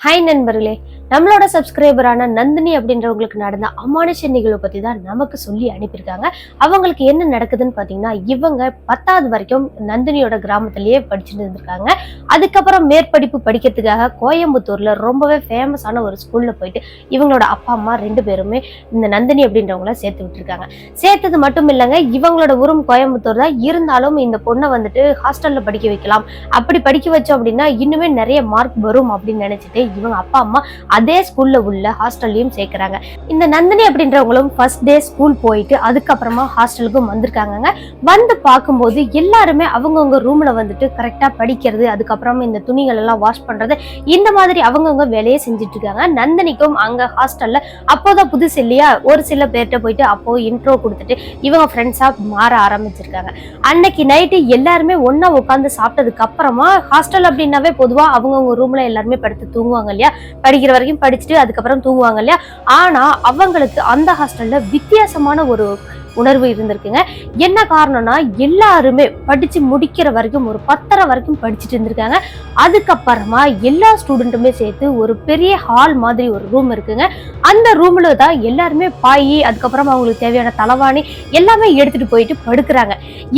Hi நண்பர்களே நம்மளோட சப்ஸ்கிரைபரான நந்தினி அப்படின்றவங்களுக்கு நடந்த அமானுஷ நிகழ்வு பத்தி தான் நமக்கு சொல்லி அனுப்பியிருக்காங்க. அவங்களுக்கு என்ன நடக்குதுன்னு பாத்தீங்கன்னா இவங்க பத்தாவது வரைக்கும் நந்தினியோட கிராமத்திலேயே படிச்சுட்டு இருந்திருக்காங்க. அதுக்கப்புறம் மேற்படிப்பு படிக்கிறதுக்காக கோயம்புத்தூர்ல ரொம்பவே ஃபேமஸான ஒரு ஸ்கூல்ல போயிட்டு இவங்களோட அப்பா அம்மா ரெண்டு பேருமே இந்த நந்தினி அப்படின்றவங்கள சேர்த்து விட்டுருக்காங்க. சேர்த்தது மட்டும் இல்லைங்க இவங்களோட ஊரும் கோயம்புத்தூர் தான். இருந்தாலும் இந்த பொண்ணை வந்துட்டு ஹாஸ்டல்ல படிக்க வைக்கலாம். அப்படி படிக்க வச்சோம் அப்படின்னா இன்னுமே நிறைய மார்க் வரும் அப்படின்னு நினைச்சிட்டு இவங்க அப்பா அம்மா அதே ஸ்கூல்ல உள்ள ஹாஸ்டல்லையும் சேர்க்குறாங்க. இந்த நந்தினி அப்படின்றவங்களும் ஃபர்ஸ்ட் டே ஸ்கூல் போயிட்டு அதுக்கப்புறமா ஹாஸ்டலுக்கும் வந்திருக்காங்கங்க. வந்து பார்க்கும்போது எல்லாருமே அவங்கவுங்க ரூம்ல வந்துட்டு கரெக்டாக படிக்கிறது அதுக்கப்புறம் இந்த துணிகள் எல்லாம் வாஷ் பண்றது இந்த மாதிரி அவங்கவுங்க வேலையை செஞ்சுட்டு இருக்காங்க நந்தினிக்கும் அங்க ஹாஸ்டல்ல அப்போதான் புதுசு இல்லையா? ஒரு சில பேர்கிட்ட போயிட்டு அப்போ இன்ட்ரோ கொடுத்துட்டு இவங்க ஃப்ரெண்ட்ஸா மாற ஆரம்பிச்சிருக்காங்க. அன்னைக்கு நைட்டு எல்லாருமே ஒன்றா உட்காந்து சாப்பிட்டதுக்கு அப்புறமா ஹாஸ்டல் அப்படின்னாவே பொதுவா அவங்கவுங்க ரூம்ல எல்லாருமே படுத்து தூங்குவாங்க இல்லையா? படிக்கிற வரைக்கும் படிச்சுட்டு அதுக்கப்புறம் தூங்குவாங்க இல்லையா? ஆனா அவங்களுக்கு அந்த ஹாஸ்டல்ல வித்தியாசமான ஒரு உணர்வு இருந்திருக்குங்க. என்ன காரணம்னா எல்லாருமே படிச்சு முடிக்கிற வரைக்கும் ஒரு பத்தரை வரைக்கும் படிச்சுட்டு இருந்திருக்காங்க. அதுக்கப்புறமா எல்லா ஸ்டூடெண்ட்டுமே சேர்த்து ஒரு பெரிய ஹால் மாதிரி ஒரு ரூம் இருக்குங்க. அந்த ரூம்ல தான் எல்லாருமே பாய் அதுக்கப்புறமா அவங்களுக்கு தேவையான தலவாணி எல்லாமே எடுத்துட்டு போயிட்டு படுக்கிறாங்க.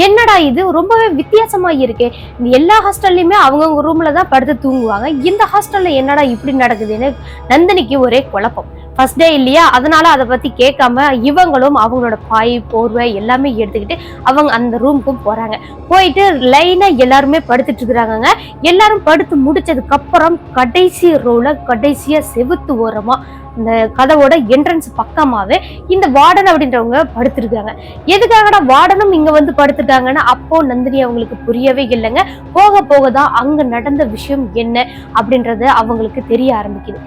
என்னடா இது? ரொம்பவே வித்தியாசமா இருக்கே. எல்லா ஹாஸ்டல்லையுமே அவங்கவுங்க ரூம்ல தான் படுத்து தூங்குவாங்க. இந்த ஹாஸ்டல்ல என்னடா இப்படி நடக்குதுன்னு நந்தினிக்கு ஒரே குழப்பம். ஃபர்ஸ்ட் டே இல்லையா? அதனால அதை பத்தி கேட்காம இவங்களும் அவங்களோட பாய் போர்வை எல்லாமே எடுத்துக்கிட்டு அவங்க அந்த ரூமுக்கும் போறாங்க. போயிட்டு லைனா எல்லாருமே படுத்துட்டு இருக்கிறாங்கங்க. எல்லாரும் படுத்து முடிச்சதுக்கு அப்புறம் கடைசி ரோல கடைசியா செவுத்து ஓரமா இந்த கதவோட என்ட்ரன்ஸ் பக்கமாவே இந்த வார்டன் அப்படின்றவங்க படுத்திருக்காங்க எதுக்காகடா வார்டனும் இங்க வந்து படுத்திருக்காங்கன்னா அப்போ நந்தினி அவங்களுக்கு புரியவே இல்லைங்க. போக போக தான் அங்க நடந்த விஷயம் என்ன அப்படின்றது அவங்களுக்கு தெரிய ஆரம்பிக்குது.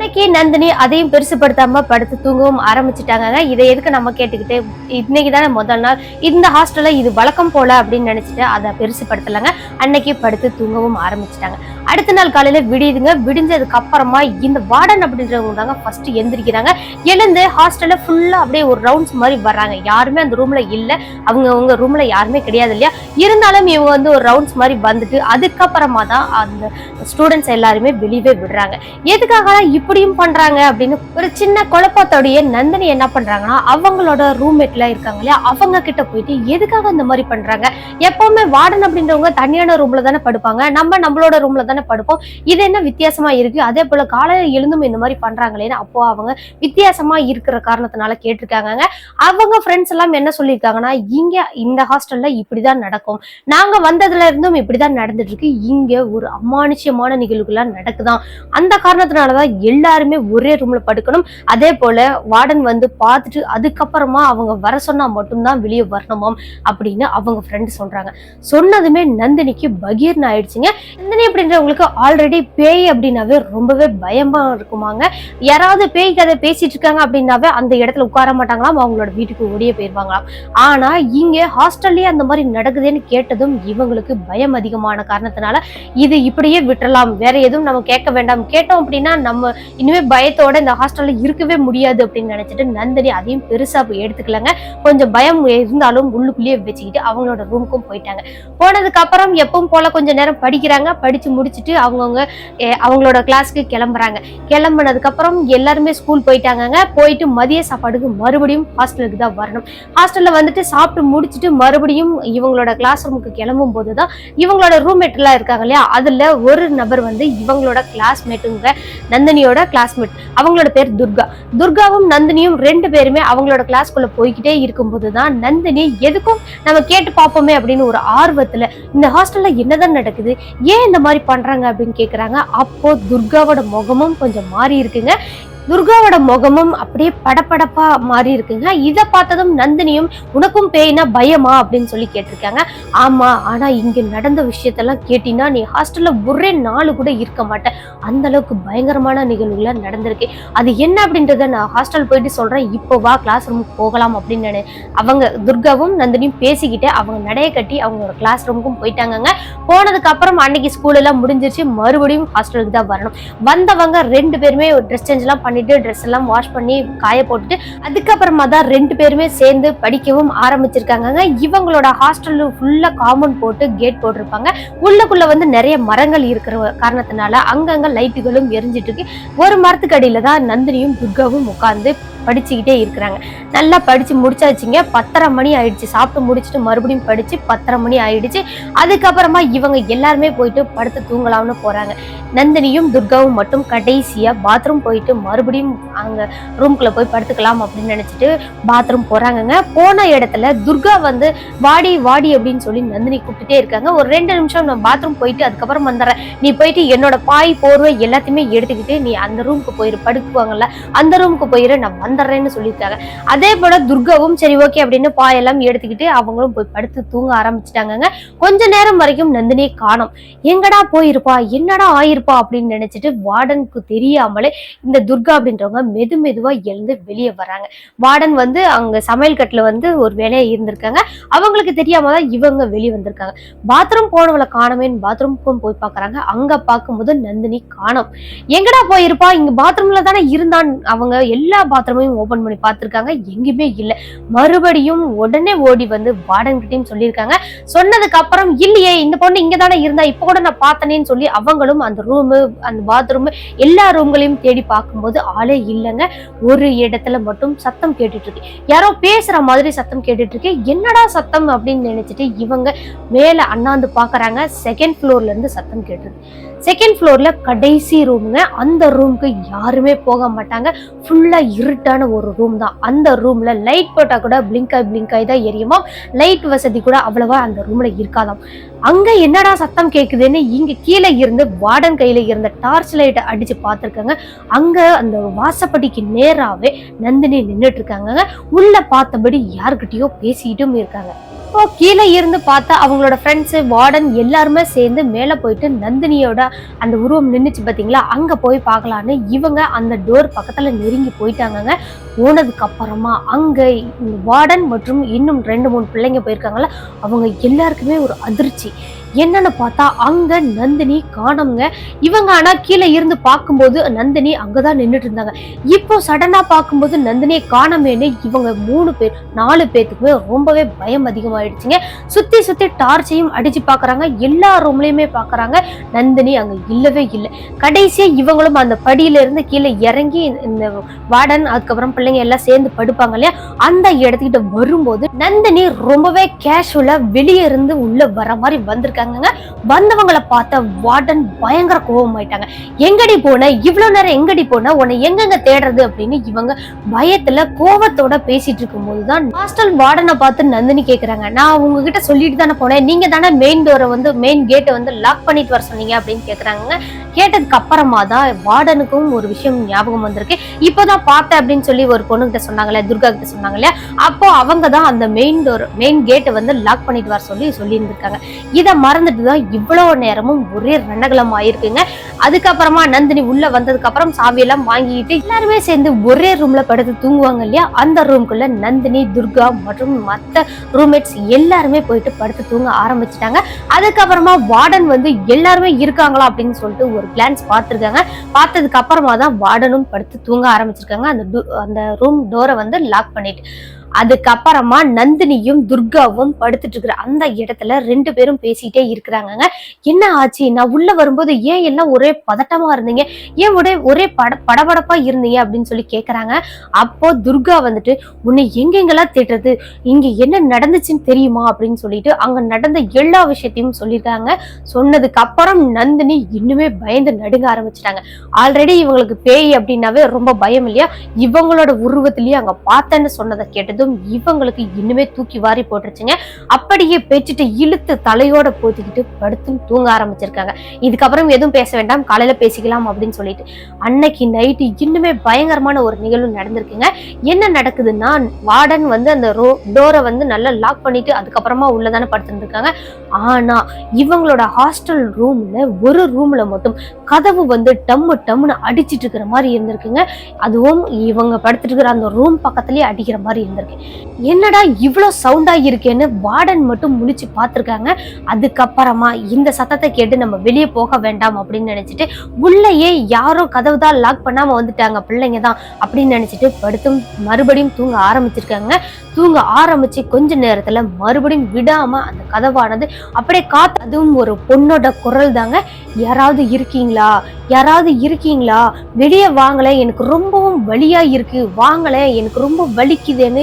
இன்னைக்கு நந்தினி அதையும் பெருசுப்படுத்தாம படுத்து தூங்கவும் ஆரம்பிச்சிட்டாங்க இதை எதுக்கு நம்ம கேட்டுக்கிட்டு இன்னைக்கு தானே முதல் நாள். இந்த ஹாஸ்டல்ல இது வழக்கம் போல அப்படின்னு நினைச்சிட்டு அதை பெருசுப்படுத்தலாங்க. அன்னைக்கு படுத்து தூங்கவும் ஆரம்பிச்சிட்டாங்க. அடுத்த நாள் காலையில விடியுதுங்க. விடிஞ்சதுக்கு அப்புறமா இந்த வார்டன் அப்படின்றவங்க தாங்க ஃபர்ஸ்ட் எந்திரிக்கிறாங்க. எழுந்து ஹாஸ்டல்ல ஃபுல்லா அப்படியே ஒரு ரவுண்ட்ஸ் மாதிரி வர்றாங்க. யாருமே அந்த ரூம்ல இல்ல. அவங்க அவங்க ரூம்ல யாருமே கிடையாது இல்லையா? இருந்தாலும் இவங்க வந்து ஒரு ரவுண்ட்ஸ் மாதிரி வந்துட்டு அதுக்கப்புறமா தான் அந்த ஸ்டூடெண்ட்ஸ் எல்லாருமே வெளியவே விடுறாங்க. எதுக்காக இப்படியும் பண்றாங்க அப்படின்னு ஒரு சின்ன குழப்பத்தோடைய நந்தினி என்ன பண்றாங்கன்னா அவங்களோட ரூம்மேட்ல இருக்காங்க இல்லையா? அவங்க கிட்ட போயிட்டு எதுக்காக இந்த மாதிரி பண்றாங்க? எப்பவுமே வார்டன் அப்படின்றவங்க தனியான ரூம்ல தானே படுப்பாங்க. நம்ம நம்மளோட ரூம்ல தானே படுப்போம் இது என்ன வித்தியாசமா இருக்கு? அதே போல காலையில எழுந்தும் இந்த மாதிரி பண்றாங்களேன்னு அப்போ அவங்க வித்தியாசமா இருக்கிற காரணத்தினால கேட்டிருக்காங்க அவங்க ஃப்ரெண்ட்ஸ் எல்லாம் என்ன சொல்லியிருக்காங்கன்னா இங்க இந்த ஹாஸ்டல்ல இப்படிதான் நடக்கும். நாங்க வந்ததுல இருந்தும் இப்படிதான் நடந்துட்டு இருக்கு. இங்க ஒரு அமானுஷ்யமான நிகழ்வுகள்லாம் நடக்குதான். அந்த காரணத்தினாலதான் எல்லாருமே ஒரே ரூம்ல படுக்கணும். அதே போல வார்டன் வந்து பார்த்துட்டு அதுக்கப்புறமா அவங்க வர சொன்னா மட்டும்தான் வெளியே வரணுமாம் அப்படின்னு அவங்க ஃப்ரெண்ட் சொல்றாங்க. சொன்னதுமே நந்தினிக்கு பகீர்னு ஆயிடுச்சுங்க. நந்தினி அப்படின்ற இருக்கிறவங்களுக்கு ஆல்ரெடி பேய் அப்படின்னாவே ரொம்பவே பயமா இருக்குமாங்க. யாராவது பேய் கதை பேசிட்டு இருக்காங்க அப்படின்னாவே அந்த இடத்துல உட்கார மாட்டாங்களாம் அவங்களோட வீட்டுக்கு ஓடியே போயிருவாங்களாம். ஆனா இங்க ஹாஸ்டல்லயே அந்த மாதிரி நடக்குதுன்னு கேட்டதும் இவங்களுக்கு பயம் அதிகமான காரணத்தினால இது இப்படியே விட்டுறலாம். வேற எதுவும் நம்ம கேட்க வேண்டாம். கேட்டோம் அப்படின்னா நம்ம இனிமே பயத்தோட இந்த ஹாஸ்டல்ல இருக்கவே முடியாது அப்படின்னு நினைச்சிட்டு நந்தினி அதையும் பெருசா எடுத்துக்கலங்க. கொஞ்சம் பயம் இருந்தாலும் உள்ளுக்குள்ளேயே வச்சுக்கிட்டு அவங்களோட ரூமுக்கும் போயிட்டாங்க. போனதுக்கு அப்புறம் எப்பவும் போல கொஞ்ச நேரம் படிக்கிறாங்க. படிச்சு முடிச்சுட்டு அவங்கவுங்க அவங்களோட கிளாஸ்க்கு கிளம்புறாங்க. கிளம்புனதுக்கு அப்புறம் எல்லாருமே ஸ்கூல் போயிட்டாங்கங்க. போயிட்டு மதிய சாப்பாடுக்கு மறுபடியும் ஹாஸ்டலுக்கு தான் வரணும். ஹாஸ்டல்ல வந்துட்டு சாப்பிட்டு முடிச்சுட்டு மறுபடியும் இவங்களோட கிளாஸ் ரூமுக்கு கிளம்பும் போது தான் இவங்களோட ரூம்மேட்லாம் இருக்காங்க இல்லையா? அதில் ஒரு நபர் வந்து இவங்களோட கிளாஸ்மேட்டுங்க நந்தினியோட கிளாஸ்மேட் அவங்களோட பேர் துர்கா. துர்காவும் நந்தினியும் ரெண்டு பேருமே அவங்களோட கிளாஸ்க்குள்ள போய்கிட்டே இருக்கும்போது தான் நந்தினி எதுக்கும் நம்ம கேட்டு பார்ப்போமே அப்படின்னு ஒரு ஆர்வத்துல இந்த ஹாஸ்டல்ல என்னதான் நடக்குது? ஏன் இந்த மாதிரி பண்ணுறாங்க அப்படின்னு கேட்குறாங்க அப்போ துர்காவோட முகமும் கொஞ்சம் மாறி இருக்குங்க. துர்காவோட முகமும் அப்படியே படபடப்பா மாறி இருக்குங்க. இதை பார்த்ததும் நந்தினியும் உனக்கும் பேய்னா பயமா? அப்படின்னு சொல்லி கேட்டிருக்காங்க. ஆமா ஆனா இங்க நடந்த விஷயத்தெல்லாம் கேட்டினா நீ ஹாஸ்டல்ல ஒரே நாள் கூட இருக்க மாட்டேன் அந்த அளவுக்கு பயங்கரமான நிகழ்வுகள் நடந்திருக்கு. அது என்ன அப்படின்றத நான் ஹாஸ்டல் போயிட்டு சொல்றேன். இப்போ வா கிளாஸ் ரூமுக்கு போகலாம் அப்படின்னு அவங்க துர்காவும் நந்தினியும் பேசிக்கிட்டு அவங்க நடைய கட்டி அவங்களோட கிளாஸ் ரூமுக்கும் போயிட்டாங்கங்க. போனதுக்கு அப்புறம் அன்னைக்கு ஸ்கூல் எல்லாம் முடிஞ்சிருச்சு. மறுபடியும் ஹாஸ்டலுக்கு தான் வரணும். வந்தவங்க ரெண்டு பேருமே ட்ரெஸ் சேஞ்ச் எல்லாம் பண்ணிட்டு ட்ரெஸ் எல்லாம் வாஷ் பண்ணி காய போட்டுட்டு அதுக்கப்புறமா தான் ரெண்டு பேருமே சேர்ந்து படிக்கவும் ஆரம்பிச்சிருக்காங்க இவங்களோட ஹாஸ்டல் ஃபுல்லா காம்பவுண்ட் போட்டு கேட் போட்டிருப்பாங்க. உள்ளக்குள்ள வந்து நிறைய மரங்கள் இருக்கிற காரணத்தினால அங்கங்க லைட்டுகளும் எரிஞ்சிட்டு இருக்கு ஒரு மரத்துக்கு அடியில தான் நந்தினியும் துர்காவும் உட்கார்ந்து படிச்சுக்கிட்டே இருக்கிறாங்க. நல்லா படிச்சு முடிச்சாச்சுங்க. பத்தரை மணி ஆயிடுச்சு. சாப்பிட்டு முடிச்சுட்டு மறுபடியும் படிச்சு பத்தரை மணி ஆயிடுச்சு. அதுக்கப்புறமா இவங்க எல்லாருமே போயிட்டு படுத்து தூங்கலாம்னு போறாங்க. நந்தினியும் துர்காவும் மட்டும் கடைசியா பாத்ரூம் போயிட்டு மறுபடியும் அங்கே ரூம்குள்ளே போய் படுத்துக்கலாம் அப்படின்னு நினச்சிட்டு பாத்ரூம் போகிறாங்கங்க போன இடத்துல துர்கா வந்து வாடி வாடி அப்படின்னு சொல்லி நந்தினி கூப்பிட்டுட்டே இருக்காங்க. ஒரு ரெண்டு நிமிஷம் நான் பாத்ரூம் போயிட்டு அதுக்கப்புறம் வந்துடுறேன். நீ போயிட்டு என்னோட பாய் போர்வை எல்லாத்தையுமே எடுத்துக்கிட்டு நீ அந்த ரூமுக்கு போயிரு படுக்குவாங்கல்ல அந்த ரூமுக்கு போயிரு நான் வந்துடுறேன்னு சொல்லியிருக்காங்க. அதே போல துர்காவும் சரி ஓகே அப்படின்னு பாயெல்லாம் எடுத்துக்கிட்டு அவங்களும் போய் படுத்து தூங்க ஆரம்பிச்சிட்டாங்கங்க. கொஞ்ச நேரம் வரைக்கும் நந்தினியை காணும். எங்கடா போயிருப்பா? என்னடா ஆயிருப்பா? அப்படின்னு நினைச்சிட்டு வார்டனுக்கு தெரியாமலே இந்த துர்கா அப்படின்றவங்க மெது மெதுவா எழுந்து வெளியே வராங்க. வார்டன் வந்து அங்க சமையல் கட்டுல வந்து ஒரு வேலையா இருந்திருக்காங்க. அவங்களுக்கு தெரியாம தான் இவங்க வெளியே வந்திருக்காங்க. பாத்ரூம் போனவளை காணமேன்னு பாத்ரூமுக்கும் போய் பாக்குறாங்க அங்க பார்க்கும்போது நந்தினி காணும். எங்கடா போயிருப்பா? இங்க பாத்ரூம்ல தானே இருந்தான். அவங்க எல்லா பாத்ரூமையும் ஓபன் பண்ணி பார்த்திருக்காங்க. எங்கேயுமே இல்லை. மறுபடியும் உடனே ஓடி வந்து வார்டன் கிட்டையும் சொல்லியிருக்காங்க. சொன்னதுக்கு அப்புறம் இல்லையே இந்த பொண்ணு இங்க தானே இருந்தா இப்ப கூட நான் பார்த்தனேன்னு சொல்லி அவங்களும் அந்த ரூமு அந்த பாத்ரூம் எல்லா ரூம்களையும் தேடி பார்க்கும்போது ஆளே இல்லைங்க. ஒரு இடத்துல மட்டும் சத்தம் கேட்டுட்டு இருக்கு யாரோ பேசுற மாதிரி சத்தம் கேட்டுட்டு இருக்கு என்னடா சத்தம் அப்படின்னு நினைச்சிட்டு இவங்க மேல அண்ணாந்து பாக்குறாங்க. செகண்ட் ஃப்ளோர்ல இருந்து சத்தம் கேட்டுருக்கு செகண்ட் ஃப்ளோரில் கடைசி ரூமுங்க அந்த ரூமுக்கு யாருமே போக மாட்டாங்க. ஃபுல்லாக இருட்டான ஒரு ரூம் தான். அந்த ரூமில் லைட் போட்டால் கூட பிளிங்காய் பிளிங்காய் தான் எரியுமா? லைட் வசதி கூட அவ்வளவா அந்த ரூமில் இருக்காதாம். அங்கே என்னடா சத்தம் கேட்குதுன்னு இங்கே கீழே இருந்து வார்டன் கையில் இருந்த டார்ச் லைட்டை அடித்து பார்த்துருக்காங்க. அங்கே அந்த வாசப்படிக்கு நேராகவே நந்தினி நின்றுட்டு இருக்காங்க உள்ளே பார்த்தபடி யார்கிட்டயோ பேசிக்கிட்டும் இருக்காங்க. இப்போ கீழே இருந்து பார்த்தா அவங்களோட ஃப்ரெண்ட்ஸு வார்டன் எல்லாருமே சேர்ந்து மேலே போயிட்டு நந்தினியோட அந்த உருவம் நின்றுச்சு பார்த்தீங்களா அங்கே போய் பார்க்கலான்னு இவங்க அந்த டோர் பக்கத்தில் நெருங்கி போயிட்டாங்கங்க. போனதுக்கு அப்புறமா அங்கே வார்டன் மற்றும் இன்னும் ரெண்டு மூணு பிள்ளைங்க போயிருக்காங்கல்ல அவங்க எல்லாருக்குமே ஒரு அதிர்ச்சி. என்னன்னு பார்த்தா அங்க நந்தினி காணோங்க இவங்க ஆனா கீழே இருந்து பார்க்கும்போது நந்தினி அங்கதான் நின்றுட்டு இருந்தாங்க. இப்போ சடனா பார்க்கும்போது நந்தினியை காணமேன்னு இவங்க மூணு பேர் நாலு பேத்துக்குமே ரொம்பவே பயம் அதிகமாயிடுச்சுங்க. சுத்தி சுத்தி டார்ச்சையும் அடிச்சு பாக்குறாங்க. எல்லா ரூம்லயுமே பாக்குறாங்க. நந்தினி அங்க இல்லவே இல்லை. கடைசியா இவங்களும் அந்த படியில இருந்து கீழே இறங்கி இந்த வார்டன் அதுக்கப்புறம் பிள்ளைங்க எல்லாம் சேர்ந்து படுப்பாங்க இல்லையா? அந்த இடத்துக்கிட்ட வரும்போது நந்தினி ரொம்பவே கேஷுவலா வெளியே இருந்து உள்ள வர மாதிரி வந்திருக்காங்கங்க வந்தவங்களை பார்த்த வார்டன் பயங்கர கோபம் ஆயிட்டாங்க எங்கடி போன? இவ்வளவு நேரம் எங்கடி போன? உன்னை எங்கெங்க தேடுறது அப்படின்னு இவங்க பயத்துல கோவத்தோட பேசிட்டு இருக்கும்போது போதுதான் ஹாஸ்டல் வார்டனை பார்த்து நந்தினி கேக்குறாங்க. நான் உங்ககிட்ட சொல்லிட்டு தானே போனேன். நீங்க தானே மெயின் டோரை வந்து மெயின் கேட்டை வந்து லாக் பண்ணிட்டு வர சொன்னீங்க அப்படின்னு கேக்குறாங்க கேட்டதுக்கு அப்புறமா தான் வார்டனுக்கும் ஒரு விஷயம் ஞாபகம் வந்திருக்கு. இப்போதான் பார்த்தேன் அப்படின்னு சொல்லி ஒரு பொண்ணுகிட்ட சொன்னாங்களே துர்கா கிட்ட சொன்னாங்களே அப்போ அவங்க தான் அந்த மெயின் டோர் மெயின் கேட்டை வந்து லாக் பண்ணிட்டு வர சொல்லி சொல்லியிருந்திருக்காங்க. இதை மறந்துட்டு தான் இவ்வளவு நேரமும் ஒரே ரணகலம் ஆயிருக்குங்க அதுக்கப்புறமா நந்தினி உள்ள வந்ததுக்கு அப்புறம் சாவியெல்லாம் வாங்கிட்டு எல்லாருமே சேர்ந்து ஒரே ரூம்ல படுத்து தூங்குவாங்க இல்லையா? அந்த ரூம்குள்ள நந்தினி துர்கா மற்றும் மற்ற ரூம்மேட்ஸ் எல்லாருமே போயிட்டு படுத்து தூங்க ஆரம்பிச்சிட்டாங்க. அதுக்கப்புறமா வார்டன் வந்து எல்லாருமே இருக்காங்களா அப்படின்னு சொல்லிட்டு ஒரு கிளான்ஸ் பார்த்துருக்காங்க. பார்த்ததுக்கு அப்புறமா தான் வார்டனும் படுத்து தூங்க ஆரம்பிச்சிருக்காங்க. அந்த அந்த ரூம் டோரை வந்து லாக் பண்ணிட்டு. அதுக்கப்புறமா நந்தினியும் துர்காவும் படுத்துட்டு இருக்கிற அந்த இடத்துல ரெண்டு பேரும் பேசிட்டே இருக்கிறாங்க என்ன ஆச்சு? நான் உள்ள வரும்போது ஏன் எல்லாம் ஒரே பதட்டமா இருந்தீங்க? ஏன் ஒரே ஒரே பட படபடப்பா இருந்தீங்க அப்படின்னு சொல்லி கேக்குறாங்க. அப்போ துர்கா வந்துட்டு உன்னை எங்கெங்கெல்லாம் தேடுறது? இங்க என்ன நடந்துச்சுன்னு தெரியுமா? அப்படின்னு சொல்லிட்டு அங்க நடந்த எல்லா விஷயத்தையும் சொல்லியிருக்காங்க. சொன்னதுக்கு அப்புறம் நந்தினி இன்னுமே பயந்து நடுங்க ஆரம்பிச்சிட்டாங்க. ஆல்ரெடி இவங்களுக்கு பேய் அப்படின்னாவே ரொம்ப பயம் இல்லையா? இவங்களோட உருவத்திலேயே அங்க பார்த்தேன்னு சொன்னதை வந்ததும் இவங்களுக்கு இன்னுமே தூக்கி வாரி போட்டுருச்சுங்க. அப்படியே பேச்சுட்டு இழுத்து தலையோட போத்திக்கிட்டு படுத்தும் தூங்க ஆரம்பிச்சிருக்காங்க. இதுக்கப்புறம் எதுவும் பேச வேண்டாம் காலையில பேசிக்கலாம் அப்படின்னு சொல்லிட்டு. அன்னைக்கு நைட்டு இன்னுமே பயங்கரமான ஒரு நிகழ்வு நடந்திருக்குங்க. என்ன நடக்குதுன்னா வார்டன் வந்து அந்த ரோ டோரை வந்து நல்லா லாக் பண்ணிட்டு அதுக்கப்புறமா உள்ளதானே படுத்துருந்துருக்காங்க. ஆனா இவங்களோட ஹாஸ்டல் ரூம்ல ஒரு ரூம்ல மட்டும் கதவு வந்து டம்மு டம்முன்னு அடிச்சிட்டு இருக்கிற மாதிரி இருந்திருக்குங்க. அதுவும் இவங்க படுத்துட்டு இருக்கிற அந்த ரூம் பக்கத்துலயே அடிக்கிற மாதிரி இருந்திருக்கு. என்னடா இவ்வளோ சவுண்டா இருக்கேன்னு வார்டன் மட்டும் முழிச்சு பார்த்துருக்காங்க அதுக்கப்புறமா இந்த சத்தத்தை கேட்டு நம்ம வெளியே போக வேண்டாம் அப்படின்னு நினைச்சிட்டு உள்ளேயே யாரோ கதவு தான் லாக் பண்ணாம வந்துட்டாங்க பிள்ளைங்க தான் அப்படின்னு நினைச்சிட்டு படுத்தும் மறுபடியும் தூங்க ஆரம்பிச்சிருக்காங்க. தூங்க ஆரம்பிச்சு கொஞ்ச நேரத்துல மறுபடியும் விடாம அந்த கதவானது அப்படியே காத்து அதுவும் ஒரு பொண்ணோட குரல் தாங்க. யாராவது இருக்கீங்களா? யாராவது இருக்கீங்களா? வெளியே வாங்கலை எனக்கு ரொம்பவும் வலியா இருக்கு வாங்கலை எனக்கு ரொம்ப வலிக்குதுன்னு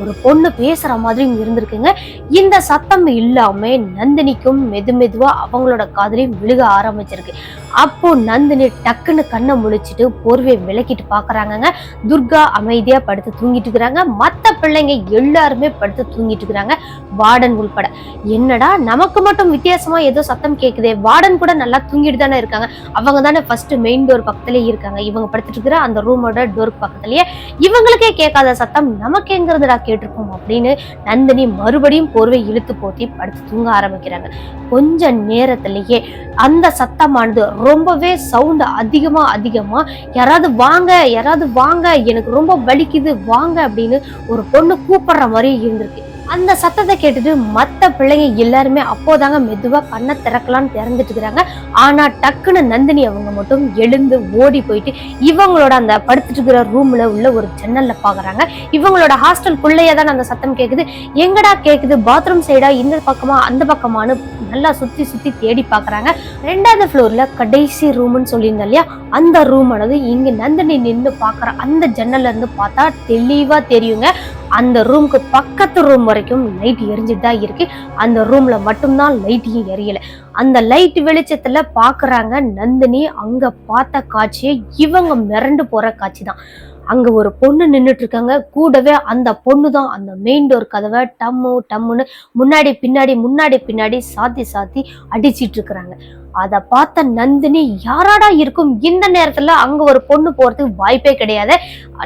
ஒரு பொண்ணு பேசுற மாதிரியும் இருந்திருக்குங்க. இந்த சத்தம் இல்லாம நந்தினிக்கும் மெது மெதுவா அவங்களோட காதலையும் விழுக ஆரம்பிச்சிருக்கு. அப்போ நந்தினி டக்குன்னு கண்ணை முழிச்சிட்டு போர்வை விளக்கிட்டு பாக்குறாங்கங்க. துர்கா அமைதியா படுத்து தூங்கிட்டு இருக்கிறாங்க. மத்த பிள்ளைங்க எல்லாருமே படுத்து தூங்கிட்டு இருக்கிறாங்க. வார்டன் உள்பட. என்னடா நமக்கு மட்டும் வித்தியாசமா ஏதோ சத்தம் கேக்குதே. வார்டன் கூட நல்லா தூங்கிட்டு தானே இருக்காங்க. அவங்க தானே ஃபர்ஸ்ட் மெயின் டோர் பக்கத்துலயே இருக்காங்க. இவங்க படுத்துட்டு இருக்கிற அந்த ரூமோட டோருக்கு பக்கத்துலயே இவங்களுக்கே கேட்காத சத்தம் நமக்கு எங்கிறதுடா கேட்டிருக்கோம் அப்படின்னு நந்தினி மறுபடியும் போர்வை இழுத்து போத்தி படுத்து தூங்க ஆரம்பிக்கிறாங்க. கொஞ்ச நேரத்திலேயே அந்த சத்தமானது ரொம்பவே சவுண்ட் அதிகமா அதிகமா யாராவது வாங்க யாராவது வாங்க எனக்கு ரொம்ப வலிக்குது வாங்க அப்படின்னு ஒரு பொண்ணு கூப்பிடுற மாதிரி இருந்திருக்கு. அந்த சத்தத்தை கேட்டுட்டு மற்ற பிள்ளைங்க எல்லாருமே அப்போதாங்க மெதுவாக கண்ணை திறக்கலான்னு திறந்துட்டு இருக்கிறாங்க. ஆனால் டக்குன்னு நந்தினி அவங்க மட்டும் எழுந்து ஓடி போயிட்டு இவங்களோட அந்த படுத்துட்டு இருக்கிற ரூமில் உள்ள ஒரு ஜன்னலில் பார்க்குறாங்க இவங்களோட ஹாஸ்டல்குள்ளேயே தான் அந்த சத்தம் கேட்குது எங்கடா கேட்குது பாத்ரூம் சைடா இந்த பக்கமா? அந்த பக்கமானு நல்லா சுற்றி சுற்றி தேடி பார்க்குறாங்க ரெண்டாவது ஃப்ளோரில் கடைசி ரூம்னு சொல்லியிருந்தேன் இல்லையா? அந்த ரூம் இங்கே நந்தினி நின்று பார்க்குற அந்த ஜன்னல்லேருந்து பார்த்தா தெளிவாக தெரியுங்க. அந்த ரூமுக்கு பக்கத்து ரூம் வரைக்கும் லைட் எரிஞ்சுட்டு தான் இருக்கு. அந்த ரூம்ல மட்டும்தான் லைட்டையும் எரியல. அந்த லைட் வெளிச்சத்துல பாக்குறாங்க நந்தினி. அங்க பார்த்த காட்சியை இவங்க மிரண்டு போற காட்சி தான். அங்க ஒரு பொண்ணு நின்றுட்டு இருக்காங்க. கூடவே அந்த பொண்ணு தான். அந்த மெயின் டோர் கதவை டம்மு டம்முன்னு முன்னாடி பின்னாடி முன்னாடி பின்னாடி சாத்தி சாத்தி அடிச்சிட்டு இருக்கிறாங்க. அதை பார்த்த நந்தினி யாராடா இருக்கும்? இந்த நேரத்துல அங்க ஒரு பொண்ணு போறதுக்கு வாய்ப்பே கிடையாது.